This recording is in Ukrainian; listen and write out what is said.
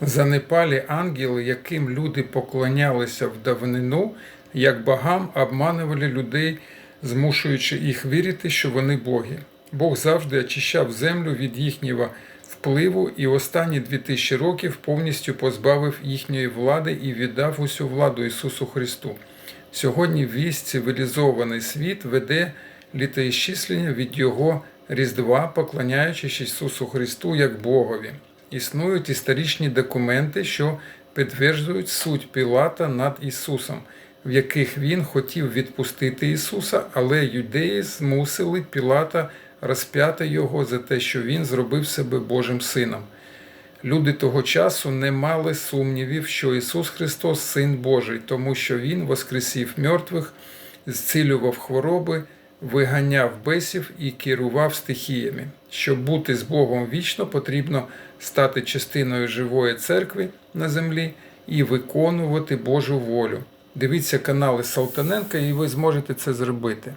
Занепалі ангели, яким люди поклонялися в давнину, як богам обманували людей, змушуючи їх вірити, що вони боги. Бог завжди очищав землю від їхнього впливу і останні 2000 років повністю позбавив їхньої влади і віддав усю владу Ісусу Христу. Сьогодні весь цивілізований світ веде літоісчислення від Його Різдва, поклоняючись Ісусу Христу як Богові. Існують історичні документи, що підтверджують суть Пілата над Ісусом, в яких він хотів відпустити Ісуса, але юдеї змусили Пілата розп'яти його за те, що він зробив себе Божим Сином. Люди того часу не мали сумнівів, що Ісус Христос Син Божий, тому що Він воскресів мертвих, зцілював хвороби, виганяв бесів і керував стихіями. Щоб бути з Богом вічно, потрібно стати частиною живої церкви на землі і виконувати Божу волю. Дивіться канали Салтаненка, і ви зможете це зробити.